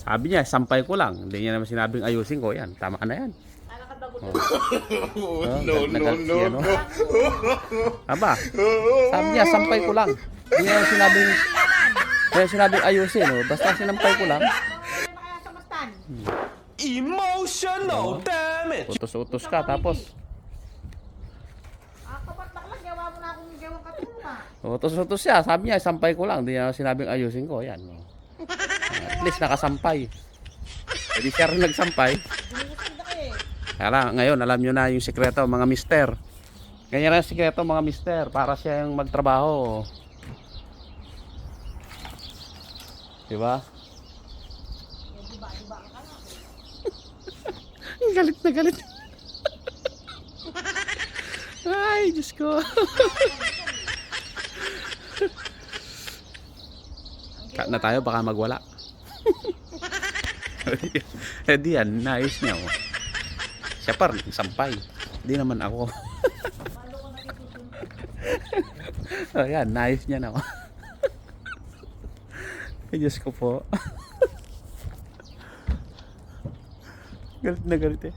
Sabi niya, sampay ko lang. Hindi niya naman sinabing ayusin ko. Yan, tama na yan. Ano dagot? Oh, no, no, no, no. Aba, sabi niya, sampay ko lang. Hindi niya naman sinabing, niya sinabing ayusin. Oh. Basta sinampay ko lang. Ano na kaya sa mastan? Emotional damage. Utos-utos ka, tapos Ah, katulungan. utos-utos siya. Sabi niya, sampay ko lang. Hindi niya sinabing ayusin ko. Yan. Oh. At least nakasampay. Hindi siya rin nagsampay. Lang, ngayon, alam nyo na yung sikreto, mga mister. Ganyan ang sikreto, mga mister, para siya yung magtrabaho. Diba? galit na galit. Ay, Diyos ko. Cut na tayo, baka magwala. eh di yan, nais niya. Oh. Siya pa rin, sampay. Di naman ako. oh, yan, nais niya na. Oh. Ay, Diyos ko po. galit na galit eh.